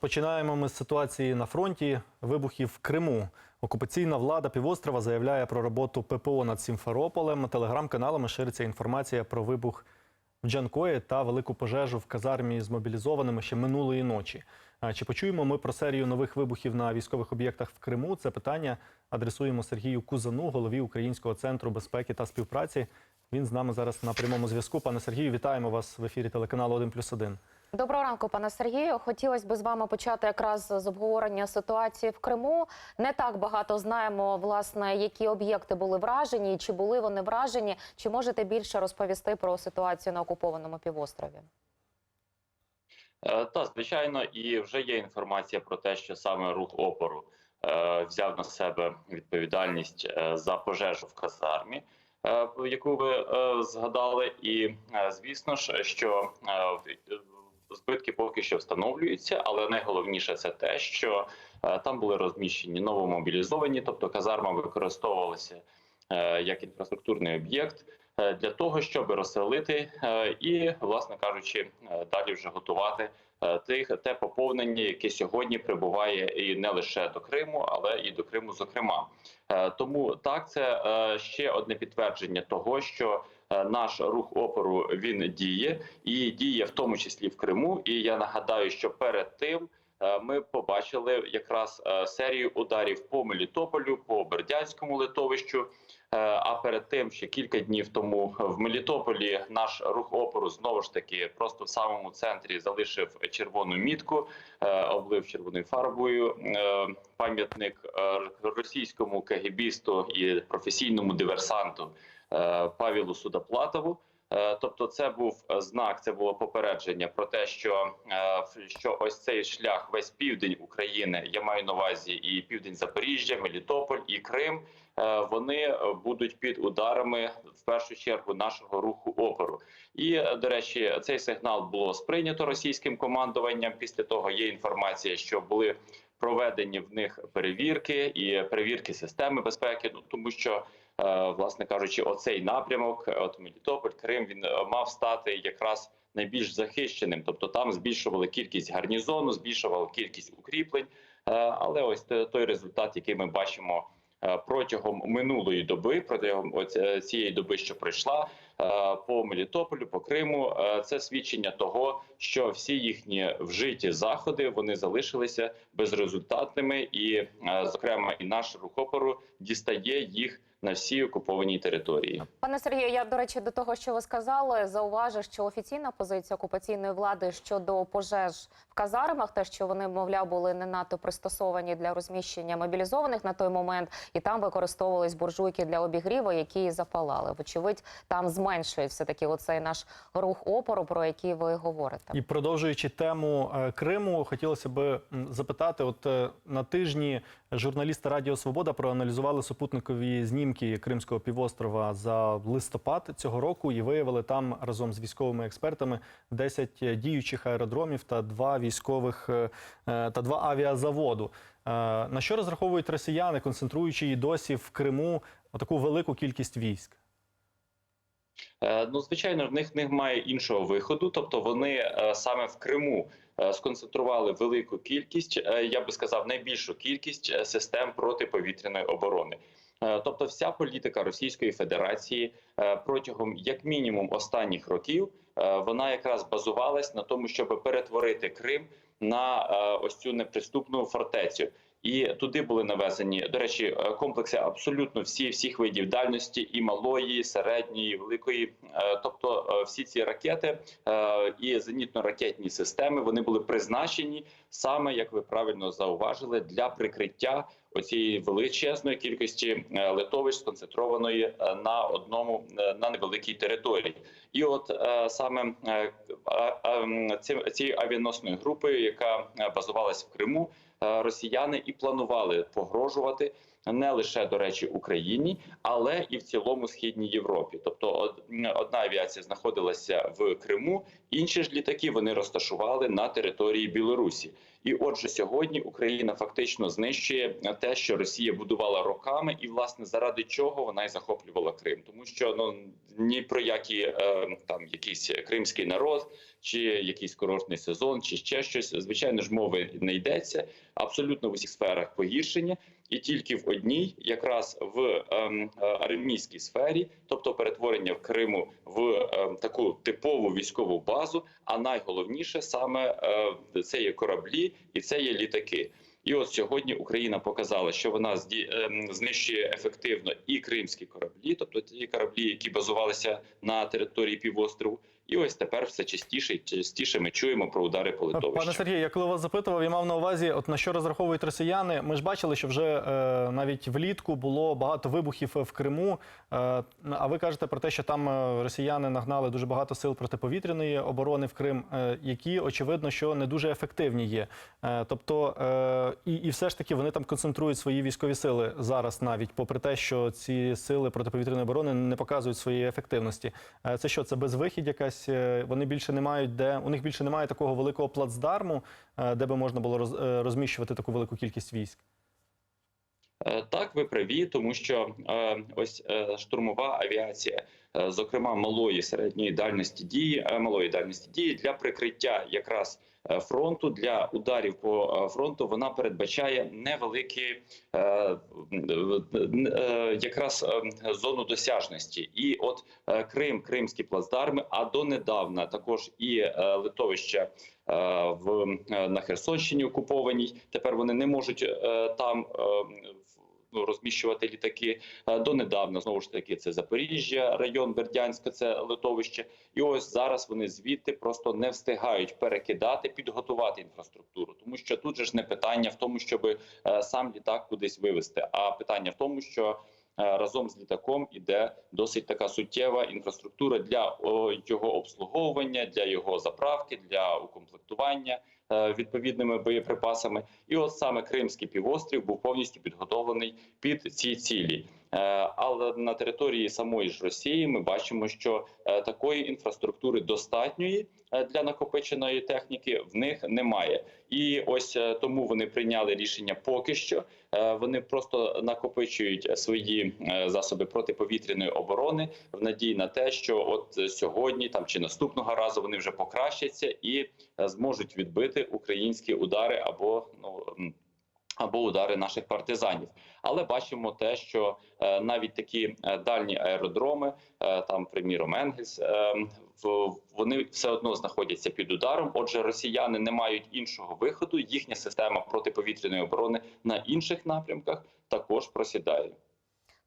Починаємо ми з ситуації на фронті. Вибухів в Криму. Окупаційна влада півострова заявляє про роботу ППО над Сімферополем. Телеграм-каналами шириться інформація про вибух в Джанкої та велику пожежу в казармі з мобілізованими ще минулої ночі. Чи почуємо ми про серію нових вибухів на військових об'єктах в Криму? Це питання адресуємо Сергію Кузану, голові Українського центру безпеки та співпраці. Він з нами зараз на прямому зв'язку. Пане Сергію, вітаємо вас в ефірі телеканалу 1+,1. Доброго ранку, пане Сергію. Хотілося б з вами почати якраз з обговорення ситуації в Криму. Не так багато знаємо, власне, які об'єкти були вражені, чи були вони вражені. Чи можете більше розповісти про ситуацію на окупованому півострові? Е, Та звичайно, і вже є інформація про те, що саме рух опору е, взяв на себе відповідальність е, за пожежу в казармі, яку ви згадали. І звісно ж, що е, збитки поки що встановлюються, але найголовніше це те, що е, там були розміщені новомобілізовані, тобто казарма використовувалася е, як інфраструктурний об'єкт е, для того, щоб розселити і, власне кажучи, далі вже готувати тих те поповнення, яке сьогодні прибуває і не лише до Криму, але і до Криму, зокрема. Тому так це ще одне підтвердження того, що наш рух опору він діє і діє в тому числі в Криму. І я нагадаю, що перед тим. е, Ми побачили якраз е, серію ударів по Мелітополю, по Бердянському литовищу. Е, А перед тим, ще кілька днів тому в Мелітополі наш рух опору знову ж таки просто в самому центрі залишив червону мітку, е, облив червоною фарбою е, пам'ятник е, російському кагібісту і професійному диверсанту е, Павілу Судоплатову. Е, Тобто, це був е, знак, це було попередження про те, що, е, що ось цей шлях, весь південь України, я маю на увазі і південь Запоріжжя, Мелітополь і Крим. е, Вони е, будуть під ударами в першу чергу нашого руху опору. І е, до речі, цей сигнал було сприйнято російським командуванням. Після того є інформація, що були проведені в них перевірки і перевірки системи безпеки. Ну тому що е, власне кажучи, оцей напрямок, е, от Мелітополь, Крим, він е, мав стати якраз найбільш захищеним. Тобто там збільшували кількість гарнізону, збільшували кількість укріплень. Е, Але ось той результат, який ми бачимо е, протягом минулої доби, протягом е, цієї доби, що пройшла е, по Мелітополю, по Криму, е, це свідчення того, що всі їхні вжиті заходи вони залишилися безрезультатними, і, е, зокрема, і наш рух опору дістає їх на всій окупованій території. Пане Сергію, я до речі, до того, що ви сказали, зауважу, що офіційна позиція окупаційної влади щодо пожеж в казармах, те, що вони, мовляв, були не надто пристосовані для розміщення мобілізованих на той момент, і там використовувались буржуйки для обігріву, які запалали. Вочевидь, там зменшує все таки оцей наш рух опору, про який ви говорите. І продовжуючи тему е, Криму, хотілося б запитати: от е, на тижні журналісти Радіо Свобода проаналізували супутникові знімки Кримського півострова за листопад цього року і виявили там разом з військовими експертами 10 діючих аеродромів та два військових е, е, та два авіазаводу. Е, На що розраховують росіяни, концентруючи і досі в Криму таку велику кількість військ? Ну, звичайно, в них немає іншого виходу, тобто вони саме в Криму сконцентрували велику кількість, е, я би сказав, найбільшу кількість е, систем протиповітряної оборони. Е, Тобто, вся політика Російської Федерації е, протягом як мінімум останніх років е, вона якраз базувалась на тому, щоб перетворити Крим на е, ось цю неприступну фортецю. І туди були навезені, до речі, е, комплекси абсолютно всі всіх видів дальності, і малої, середньої, великої. Е, Тобто, е, всі ці ракети і зенітно-ракетні системи вони були призначені саме, як ви правильно зауважили, для прикриття оцієї величезної кількості литовищ, сконцентрованої на одному на невеликій території. І от саме цією авіаносною групою, яка базувалась в Криму, росіяни і планували погрожувати не лише до речі Україні, але і в цілому східній Європі. Тобто, одна авіація знаходилася в Криму, інші ж літаки вони розташували на території Білорусі. І отже, сьогодні Україна фактично знищує те, що Росія будувала роками, і власне заради чого вона й захоплювала Крим, тому що ну ні про які е, там якийсь кримський народ чи якийсь курортний сезон, чи ще щось. Звичайно ж, мови не йдеться абсолютно в усіх сферах погіршення, і тільки в одній, якраз в ем, е, армійській сфері, тобто перетворення в Криму в ем, таку типову військову базу. А найголовніше саме е, це є кораблі і це є літаки. І от сьогодні Україна показала, що вона ем, знищує ефективно і кримські кораблі, тобто ті кораблі, які базувалися на території півострову. І ось тепер все частіше і частіше ми чуємо про удари по Пане. Сергію, я коли вас запитував, я мав на увазі, от на що розраховують росіяни. Ми ж бачили, що вже е, навіть влітку було багато вибухів в Криму. Е, а ви кажете про те, що там е, росіяни нагнали дуже багато сил протиповітряної оборони в Крим, е, які очевидно, що не дуже ефективні є. Е, тобто, е, і, і все ж таки вони там концентрують свої військові сили зараз, навіть попри те, що ці сили протиповітряної оборони не показують своєї ефективності. Е, це що? Це безвихідь якась? Е, Вони більше не мають де у них більше немає такого великого плацдарму, е, де би можна було е, розміщувати таку велику кількість військ. Так, ви праві, тому що ось штурмова авіація, зокрема малої середньої дальності дії, малої дальності дії для прикриття якраз фронту для ударів по е, фронту, вона передбачає невеликі е, е, якраз е, зону досяжності. І от е, Крим, Кримські плацдарми, а донедавна також і е, литовища. е, В е, на Херсонщині окупованій тепер вони не можуть е, там е, розміщувати літаки. Е, Донедавна знову ж таки це Запоріжжя, район Бердянська, це литовище. І ось зараз вони звідти просто не встигають перекидати, підготувати інфраструктуру, тому що тут же ж не питання в тому, щоб сам літак кудись вивезти, а питання в тому, що е, разом з літаком іде досить така суттєва інфраструктура для його обслуговування, для його заправки, для укомплектування е, відповідними боєприпасами. І от саме Кримський півострів був повністю підготовлений під ці цілі. Е, Але на території самої ж Росії ми бачимо, що е, такої інфраструктури достатньої е, для накопиченої техніки в них немає. І ось е, тому вони прийняли рішення поки що. Е, Вони просто накопичують свої е, засоби протиповітряної оборони в надії на те, що от е, сьогодні там чи наступного разу вони вже покращаться і е, зможуть відбити українські удари або ну. Або удари наших партизанів, але бачимо те, що е, навіть такі е, дальні аеродроми, е, там, приміром, Енгельс, е, вони все одно знаходяться під ударом. Отже, росіяни не мають іншого виходу. Їхня система протиповітряної оборони на інших напрямках також просідає.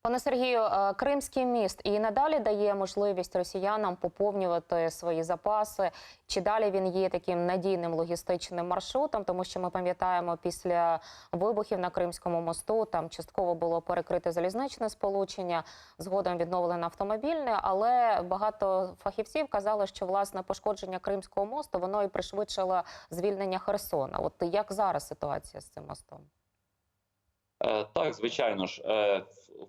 Пане Сергію, е, Кримський міст і надалі дає можливість росіянам поповнювати свої запаси. Чи далі він є таким надійним логістичним маршрутом? Тому що ми пам'ятаємо, після вибухів на Кримському мосту там частково було перекрите залізничне сполучення, згодом відновлено автомобільне. Але багато фахівців казали, що власне пошкодження Кримського мосту воно і пришвидшило звільнення Херсона. От як зараз ситуація з цим мостом? Е, Так, звичайно ж, е,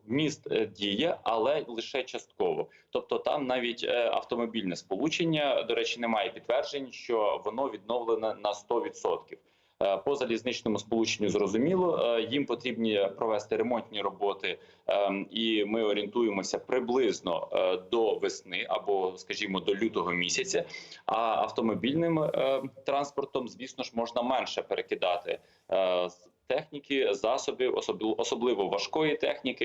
міст е, діє, але лише частково. Тобто, там навіть автомобільне сполучення, до речі, немає підтверджень, що воно відновлене на 100%. Е, По залізничному сполученню зрозуміло, їм потрібні провести ремонтні роботи, ем, і ми орієнтуємося приблизно до весни або, скажімо, до лютого місяця. А автомобільним транспортом, звісно ж, можна менше перекидати техніки, засобів, особливо, важкої техніки.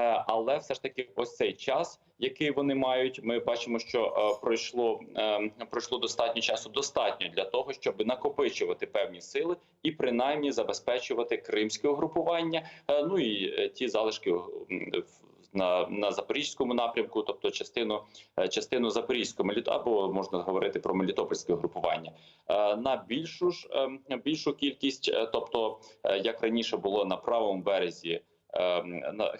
Е, Але все ж таки, ось цей час, який вони мають, ми бачимо, що е, пройшло е, пройшло достатньо часу, достатньо для того, щоб накопичувати певні сили і принаймні забезпечувати кримське угрупування. Ну і ті залишки в- на, на запорізькому напрямку, тобто частину е, частину запорізького або можна говорити про мелітопольське угрупування Е, на більшу ж ем, більшу кількість, е, тобто як раніше було на правому березі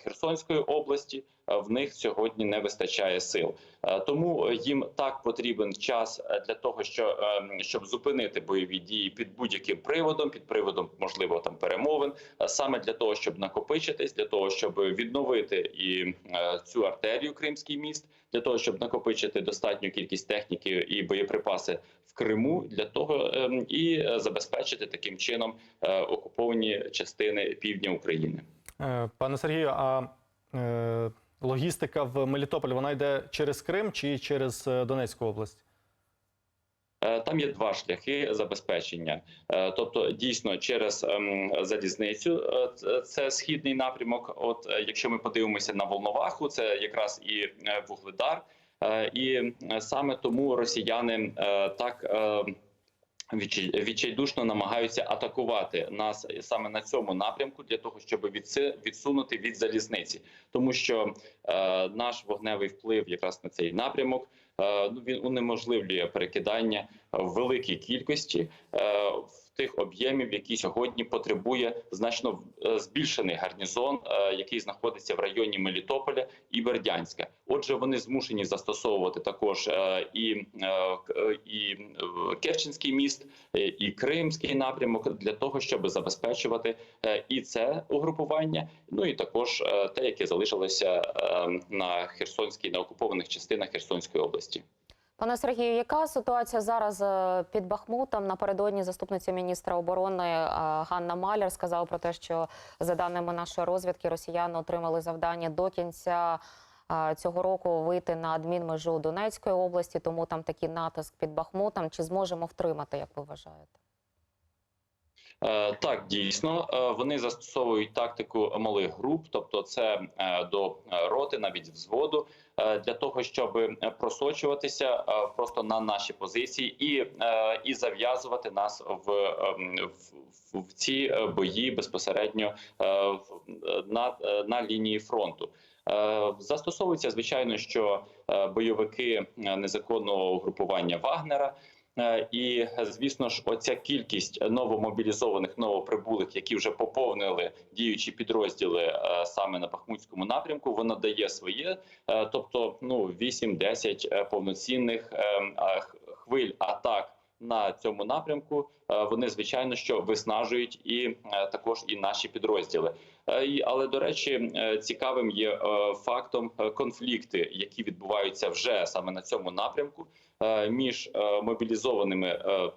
Херсонської області, е, в них сьогодні не вистачає сил. Е, Тому їм так потрібен час е, для того, ем, щоб зупинити бойові дії під будь-яким приводом, під приводом можливо там перемовин, саме для того, щоб накопичитись, для того, щоб відновити і цю артерію Кримський міст, для того, щоб накопичити достатню кількість техніки і боєприпаси в Криму, для того ем, і забезпечити таким чином окуповані частини півдня України. Е, Пане Сергію, а е, логістика в Мелітополі вона йде через Крим чи через е, Донецьку область? Там є два шляхи забезпечення. Тобто, дійсно, через ем, залізницю це східний напрямок. От якщо ми подивимося на Волноваху, це якраз і Вугледар. І саме тому росіяни так е, відчай- відчайдушно намагаються атакувати нас саме на цьому напрямку для того, щоб відсунути від залізниці, тому що е, наш вогневий вплив якраз на цей напрямок. е, Ну він унеможливлює перекидання в великій кількості е, в тих об'ємів, які сьогодні потребує значно е, збільшений гарнізон, е, який знаходиться в районі Мелітополя і Бердянська. Отже, вони змушені застосовувати також і, і Керченський міст, і Кримський напрямок для того, щоб забезпечувати і це угрупування, ну і також те, яке залишилося на Херсонській на окупованих частинах Херсонської області. Пане Сергію, яка ситуація зараз е, під Бахмутом? Напередодні заступниця міністра оборони е, Ганна Маляр сказала про те, що за даними нашої розвідки, росіяни отримали завдання до кінця е, цього року вийти на адмінмежу Донецької області, тому там такий натиск під Бахмутом. Чи зможемо втримати, як ви вважаєте? Е, Так, дійсно, Е, вони застосовують тактику малих груп, тобто це е, до роти, навіть взводу, для того, щоб просочуватися просто на наші позиції і, і зав'язувати нас в, в, в ці бої безпосередньо на, на лінії фронту. Застосовується звичайно, що бойовики незаконного угрупування Вагнера. Е, І звісно ж, оця кількість новомобілізованих, новоприбулих, які вже поповнили діючі підрозділи е, саме на Бахмутському напрямку, вона дає своє, Е, тобто ну 8-10 е, повноцінних хвиль атак. На цьому напрямку вони звичайно що виснажують і також і наші підрозділи. Але до речі, цікавим є фактом конфлікти, які відбуваються вже саме на цьому напрямку між е, мобілізованими, е,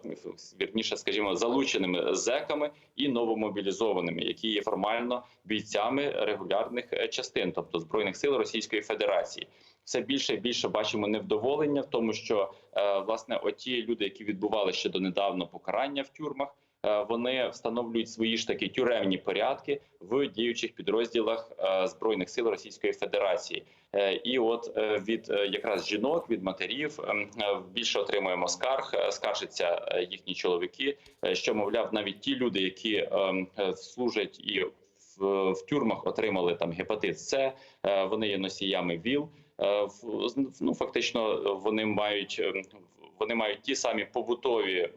вірніше, скажімо, залученими зеками і новомобілізованими, які є формально бійцями регулярних е, частин, тобто збройних сил Російської Федерації. Все більше і більше бачимо невдоволення в тому, що е, власне оті люди, які відбували ще донедавна покарання в тюрмах. Е, Вони встановлюють свої ж таки тюремні порядки в діючих підрозділах е, збройних сил Російської Федерації. Е, І от від якраз жінок, від матерів ем, більше отримуємо скарг, скаржаться їхні чоловіки. Що мовляв, навіть ті люди, які ем, служать і в, тюрмах, отримали там гепатит С, вони є носіями ВІЛ. Ну фактично, вони мають ем, вони мають ті самі побутові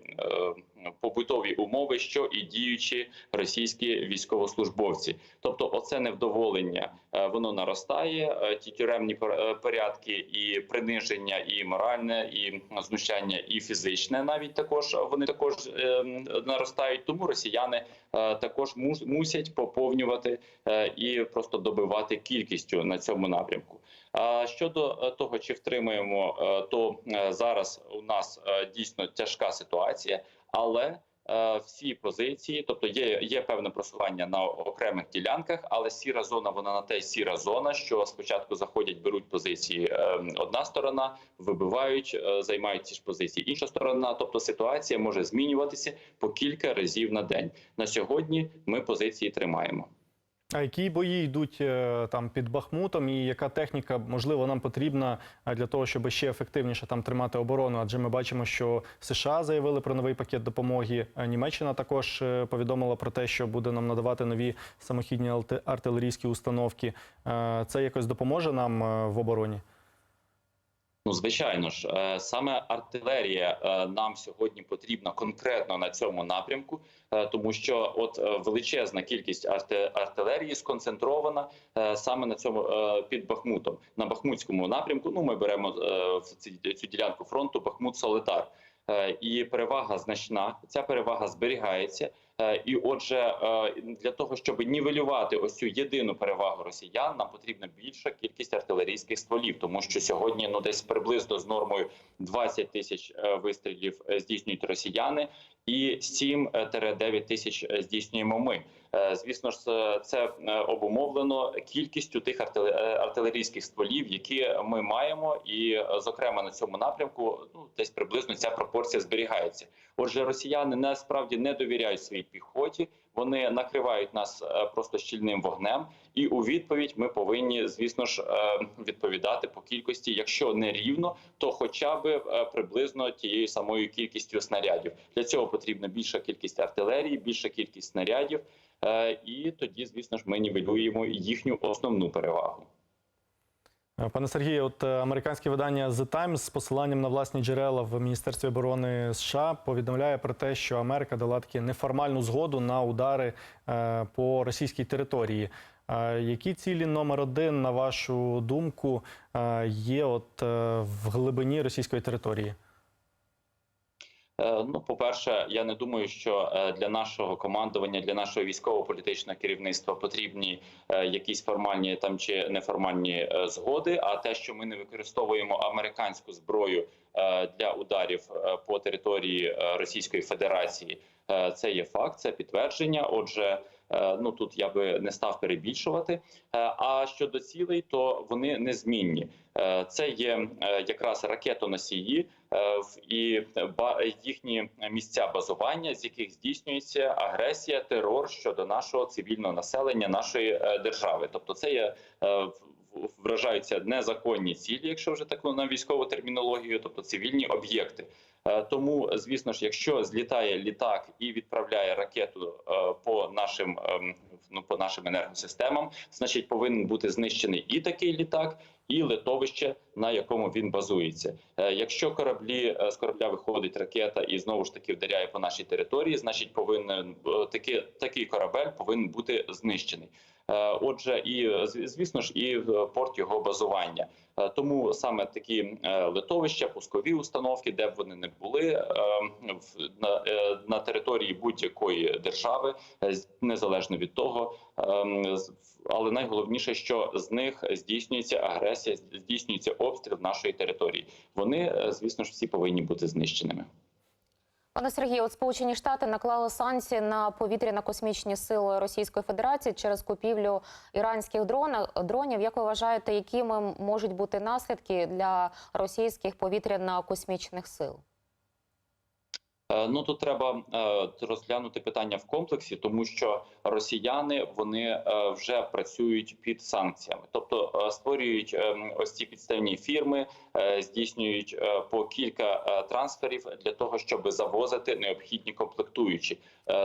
побутові умови, що і діючі російські військовослужбовці. Тобто, оце невдоволення е, воно наростає. е, Ті тюремні е, порядки, і приниження, і моральне, і знущання, і фізичне навіть також вони також наростають. Тому росіяни також мусять поповнювати і просто добивати кількістю на цьому напрямку. А щодо того, чи втримаємо, то зараз у нас дійсно тяжка ситуація, але е, всі позиції, тобто є, є певне просування на окремих ділянках, але сіра зона вона на те сіра зона, що спочатку заходять, беруть позиції е, одна сторона, вибивають, е, займають ці ж позиції інша сторона. Тобто ситуація може змінюватися по кілька разів на день. На сьогодні ми позиції тримаємо. А які бої йдуть е, там під Бахмутом, і яка техніка можливо нам потрібна е, для того, щоб ще ефективніше там тримати оборону? Адже ми бачимо, що США заявили про новий пакет допомоги. е, Німеччина також повідомила про те, що буде нам надавати нові самохідні артилерійські установки. Це якось допоможе нам в обороні? Ну, звичайно ж, е, саме артилерія е, нам сьогодні потрібна конкретно на цьому напрямку, е, тому що от величезна кількість арти- артилерії сконцентрована саме на цьому під Бахмутом. На Бахмутському напрямку. Ну, ми беремо в цю ділянку фронту Бахмут Солидар. Е, І перевага значна. Ця перевага зберігається. Е, І отже, е, для того, щоб нівелювати ось цю єдину перевагу росіян, нам потрібна більша кількість артилерійських стволів, тому що сьогодні ну десь приблизно з нормою 20 тисяч е, вистрілів здійснюють росіяни, і 7-9 тисяч здійснюємо ми. Е, Звісно ж, це- е, обумовлено кількістю тих е, артилерійських стволів, які ми маємо, і зокрема на цьому напрямку ну десь приблизно ця пропорція зберігається. Отже, росіяни насправді не довіряють своїй піхоті. Вони накривають нас е, просто щільним вогнем, і у відповідь ми повинні, звісно ж, е, відповідати по кількості, якщо не рівно, то хоча б е, приблизно тією самою кількістю снарядів. Для цього потрібна більша кількість артилерії, більша кількість снарядів, і тоді, звісно ж, ми нівелюємо їхню основну перевагу. Е, Пане Сергію, от е, американське видання The Times з посиланням на власні джерела в Міністерстві оборони США повідомляє про те, що Америка дала таки неформальну згоду на удари е, по російській території. Які цілі номер один, на вашу думку, є от в глибині російської території? Е, Ну, по-перше, я не думаю, що е, для нашого командування, для нашого військово-політичного керівництва потрібні е, якісь формальні там чи неформальні згоди. А те, що ми не використовуємо американську зброю для ударів по території Російської Федерації, це є факт, це підтвердження. Отже. Е, Ну тут я би не став перебільшувати. Е, А щодо цілей, то вони незмінні. Е, Це є якраз ракетоносії і їхні місця базування, з яких здійснюється агресія, терор щодо нашого цивільного населення, нашої держави. Тобто, це є вражаються незаконні цілі, якщо вже таку на військову термінологію, тобто цивільні об'єкти. Е, Тому, звісно ж, якщо злітає літак і відправляє ракету е, по нашим ем, ну по нашим енергосистемам, значить повинен бути знищений і такий літак, і литовище, на якому він базується. Е, Якщо кораблі з корабля виходить ракета і знову ж таки вдаряє по нашій території, значить повинен е, таки, такий корабель повинен бути знищений. Е, Отже, і е, звісно ж, і е, порт його базування. Е, Тому саме такі литовища, пускові установки, де б вони не були в- на, на території будь-якої держави, незалежно від того. Але найголовніше, що з них здійснюється агресія, здійснюється обстріл нашої території. Вони, звісно ж, всі повинні бути знищеними. Пане Сергію, от Сполучені Штати наклали санкції на повітряно-космічні сили Російської Федерації через купівлю іранських дронів. Як ви вважаєте, якими можуть бути наслідки для російських повітряно-космічних сил? Е, Ну тут треба е, розглянути питання в комплексі, тому що росіяни вони е, вже працюють під санкціями, тобто створюють е, ось ці підставні фірми, здійснюють по кілька трансферів для того, щоб завозити необхідні комплектуючі.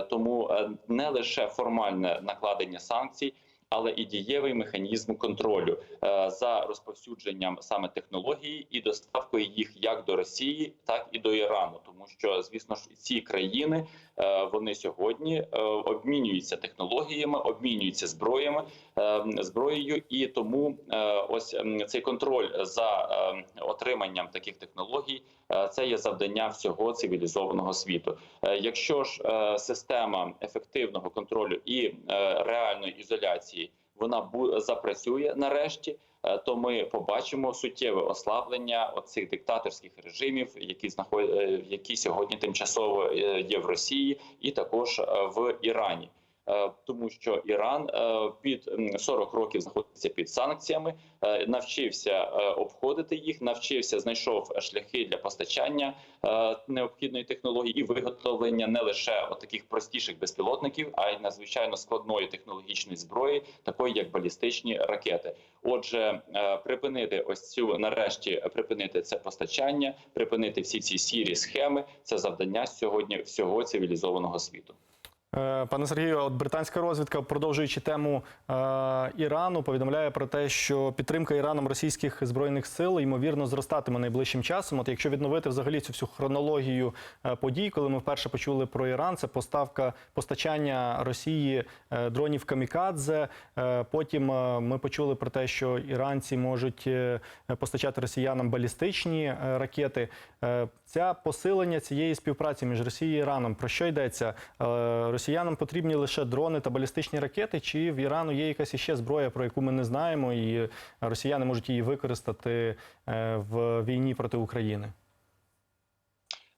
Тому не лише формальне накладення санкцій. Але і дієвий механізм контролю е, за розповсюдженням саме технології і доставкою їх як до Росії, так і до Ірану, тому що звісно ж ці країни вони сьогодні е, обмінюються технологіями, обмінюються зброями е, зброєю, і тому е, ось ем, цей контроль за е, отриманням таких технологій е, це є завдання всього цивілізованого світу. Е, Якщо ж е, система ефективного контролю і е, реальної ізоляції вона запрацює нарешті, е, то ми побачимо суттєве ослаблення оцих диктаторських режимів, які знаход... е, які сьогодні тимчасово е, є в Росії, і також е, в Ірані. Е, Тому що Іран е, під м, 40 років знаходиться під санкціями, е, навчився обходити їх, навчився, знайшов шляхи для постачання необхідної технології і виготовлення не лише таких простіших безпілотників, а й надзвичайно складної технологічної зброї, такої як балістичні ракети. Отже, припинити ось цю нарешті припинити це постачання, припинити всі ці сірі схеми. Це завдання сьогодні всього цивілізованого світу. Е, Пане Сергію, от британська розвідка, продовжуючи тему е, Ірану, повідомляє про те, що підтримка Іраном російських збройних сил ймовірно зростатиме найближчим часом. От якщо відновити взагалі цю всю хронологію е, подій, коли ми вперше почули про Іран, це поставка постачання Росії е, дронів камікадзе. Потім ми почули про те, що іранці можуть постачати росіянам балістичні ракети. Ця посилення цієї співпраці між Росією і Іраном про що йдеться? Е, Росіянам потрібні лише дрони та балістичні ракети, чи в Ірану є якась іще зброя, про яку ми не знаємо, і росіяни можуть її використати е, в війні проти України?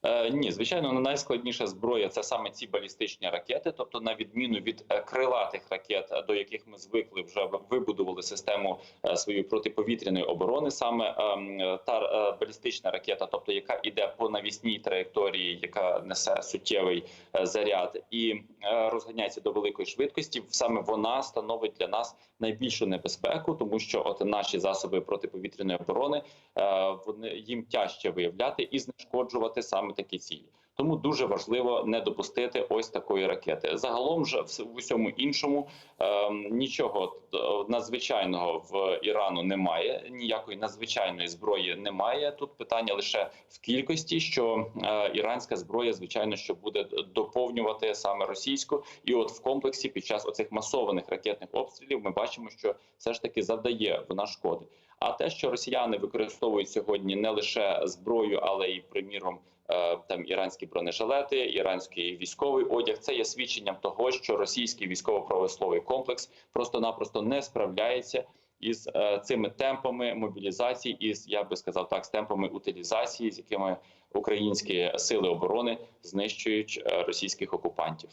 Е, ні, звичайно, ну, найскладніша зброя це саме ці балістичні ракети. Тобто, на відміну від е, крилатих ракет, е, до яких ми звикли, вже вибудували систему своєї протиповітряної оборони. Саме ем, та балістична ракета, тобто яка іде по навісній траєкторії, яка несе суттєвий заряд і розганяється до великої швидкості. Саме вона становить для нас найбільшу небезпеку, тому що от наші засоби протиповітряної оборони вони їм тяжче виявляти і знешкоджувати саме такі цілі. Тому дуже важливо не допустити ось такої ракети. Загалом ж в усьому іншому е, нічого надзвичайного в Ірану немає. Ніякої надзвичайної зброї немає. Тут питання лише в кількості, що е, іранська зброя, звичайно, що буде доповнювати саме російську, і от в комплексі під час оцих масованих ракетних обстрілів ми бачимо, що все ж таки завдає вона шкоди. А те, що росіяни використовують сьогодні не лише зброю, але й приміром там іранські бронежилети, іранський військовий одяг, це є свідченням того, що російський військово-правословий комплекс просто-напросто не справляється із е, цими темпами мобілізації, із я би сказав так, з темпами утилізації, з якими українські сили оборони знищують е, російських окупантів.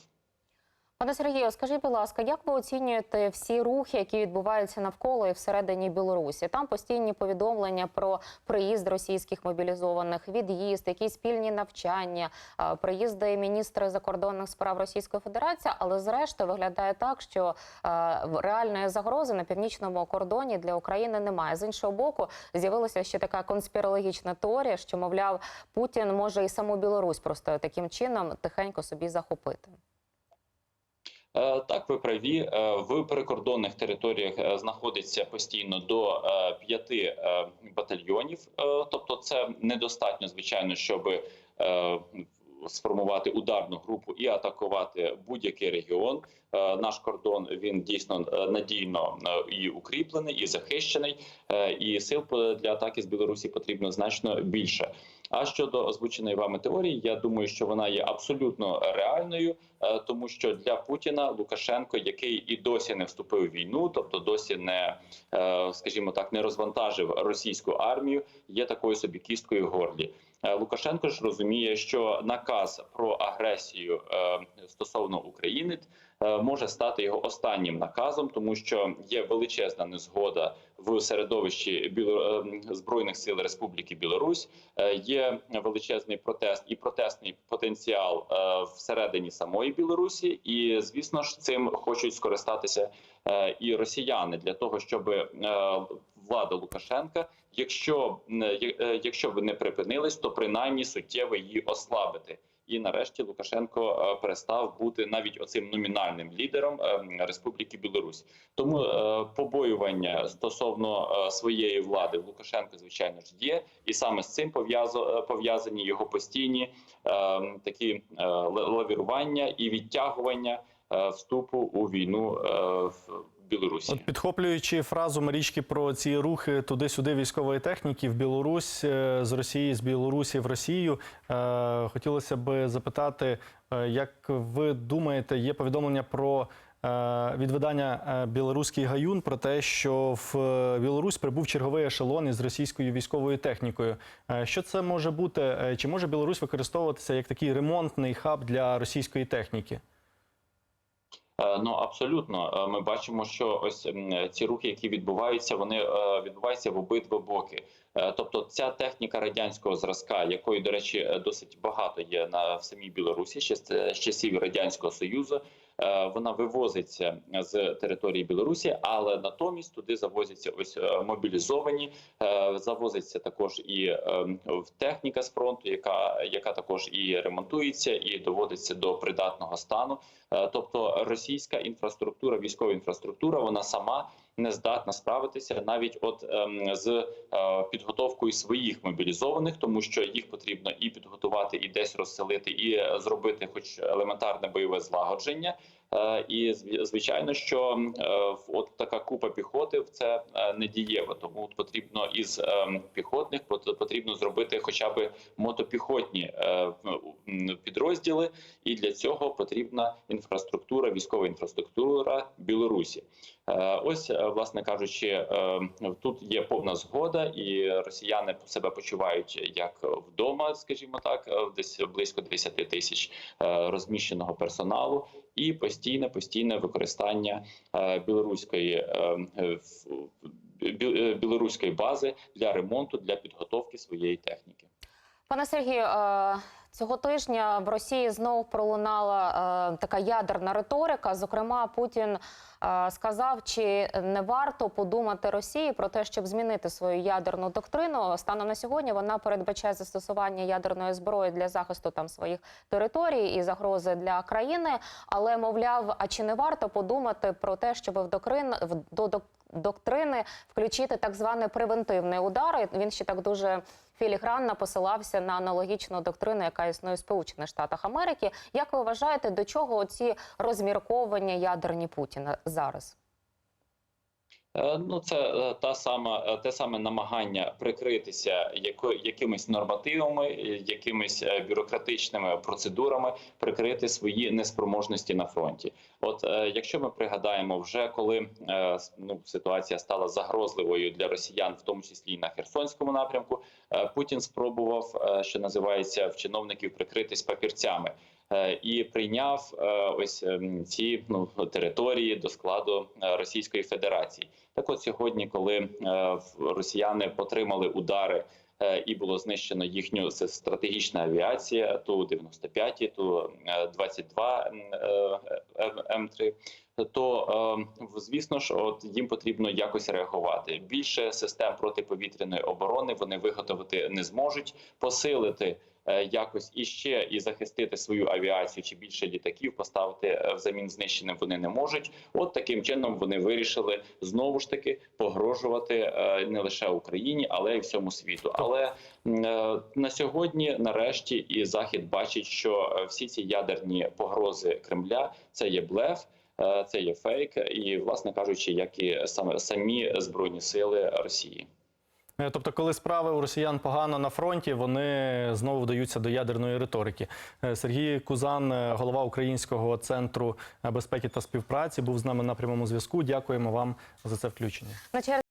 Пане Сергію, скажіть, будь ласка, як ви оцінюєте всі рухи, які відбуваються навколо і всередині Білорусі? Там постійні повідомлення про приїзд російських мобілізованих, від'їзд, якісь спільні навчання, приїзди міністра закордонних справ Російської Федерації. Але зрештою виглядає так, що реальної загрози на північному кордоні для України немає. З іншого боку, з'явилася ще така конспірологічна теорія, що мовляв Путін може і саму Білорусь просто таким чином тихенько собі захопити. Е, Так, ви праві Е, в прикордонних територіях е, знаходиться постійно до п'яти батальйонів. Тобто, це недостатньо, звичайно, щоб сформувати ударну групу і атакувати будь-який регіон. Наш кордон він дійсно надійно і укріплений, і захищений. І сил для атаки з Білорусі потрібно значно більше. А щодо озвученої вами теорії, я думаю, що вона є абсолютно реальною, е, тому що для Путіна Лукашенко, який і досі не вступив в війну, тобто досі не е, скажімо так, не розвантажив російську армію, є такою собі кісткою в горлі. Е, Лукашенко ж розуміє, що наказ про агресію стосовно України може стати його останнім наказом, тому що є величезна незгода в середовищі Біло... е, збройних сил Республіки Білорусь. Е, Є величезний протест і протестний потенціал е, всередині самої Білорусі, і звісно ж цим хочуть скористатися е, і росіяни для того, щоб е, влада Лукашенка, якщо е, е, якщо б не припинились, то принаймні суттєво її ослабити. І нарешті Лукашенко е, перестав бути навіть оцим номінальним лідером е, Республіки Білорусь. Тому е, побоювання стосовно своєї влади в Лукашенка, звичайно ж, є, і саме з цим пов'язані його постійні такі лавірування і відтягування вступу у війну в Білорусі. От підхоплюючи фразу Марічки про ці рухи туди-сюди військової техніки в Білорусь е, з Росії, з Білорусі в Росію, е, хотілося б запитати, е, як ви думаєте, є повідомлення про е, від е, Білоруський гаюн про те, що в Білорусь прибув черговий ешелон із російською військовою технікою. Що це може бути? Чи може Білорусь використовуватися як такий ремонтний хаб для російської техніки? Е, Ну абсолютно, Е, ми бачимо, що ось ці рухи, які відбуваються, вони е, відбуваються в обидва боки. Тобто, ця техніка радянського зразка, якої, до речі, досить багато є на в самій Білорусі, ще з часів радянського союзу. Е, Вона вивозиться з території Білорусі, але натомість туди завозяться ось е, мобілізовані, е, завозиться також і техніка з фронту, яка яка також і ремонтується, і доводиться до придатного стану. Тобто російська інфраструктура, військова інфраструктура, вона сама не здатна справитися навіть от ем, з е, підготовкою своїх мобілізованих, тому що їх потрібно і підготувати, і десь розселити, і е, зробити, хоч елементарне бойове злагодження. Е, І звичайно, що е, от така купа піхоти це е, не дієво. Тому потрібно із піхотних пот- потрібно зробити хоча б мотопіхотні підрозділи, і для цього потрібна інфраструктура, військова інфраструктура Білорусі. Ось, власне кажучи, тут є повна згода, і росіяни себе почувають як вдома, скажімо так, десь близько 10 тисяч розміщеного персоналу, і постійне постійне використання е, білоруської е, е, бі- е, білоруської бази для ремонту для підготовки своєї техніки. Пане Сергію, цього тижня в Росії знов пролунала е, така ядерна риторика. Зокрема, Путін е, сказав, чи не варто подумати Росії про те, щоб змінити свою ядерну доктрину. Станом на сьогодні вона передбачає застосування ядерної зброї для захисту там своїх територій і загрози для країни. Але мовляв, а чи не варто подумати про те, щоб в доктрин в до доктрини включити так званий превентивний удар? Він ще так дуже філігранно посилався на аналогічну доктрину, яка існує в Сполучених Штатах Америки. Як ви вважаєте, до чого ці розмірковання ядерні Путіна зараз? Е, Ну, це е, та сама е, те саме намагання прикритися якимись нормативами, якимись бюрократичними процедурами, прикрити свої неспроможності на фронті. От якщо ми пригадаємо, вже коли ну, ситуація стала загрозливою для росіян, в тому числі і на Херсонському напрямку, Путін спробував, що називається в чиновників, прикритись папірцями. Е, І прийняв е, ось ем, ці ну території до складу е, Російської Федерації. Так, от сьогодні, коли росіяни потримали удари і було знищено їхню стратегічну авіація, ту 95, ту е, 22 М3, то е, звісно ж, от їм потрібно якось реагувати. Більше систем протиповітряної оборони вони виготовити не зможуть, посилити. е, Якось іще і захистити свою авіацію чи більше літаків поставити е, взамін знищеним вони не можуть. От таким чином вони вирішили знову ж таки погрожувати е, не лише Україні, але й всьому світу. Але на сьогодні, нарешті, і Захід бачить, що всі ці ядерні погрози Кремля це є блеф. Е, Це є фейк, і власне кажучи, як і саме самі збройні сили Росії. Е, Тобто, коли справи у росіян погано на фронті, вони знову вдаються до ядерної риторики. Е, Сергій Кузан, голова Українського центру безпеки та співпраці, був з нами на прямому зв'язку. Дякуємо вам за це включення.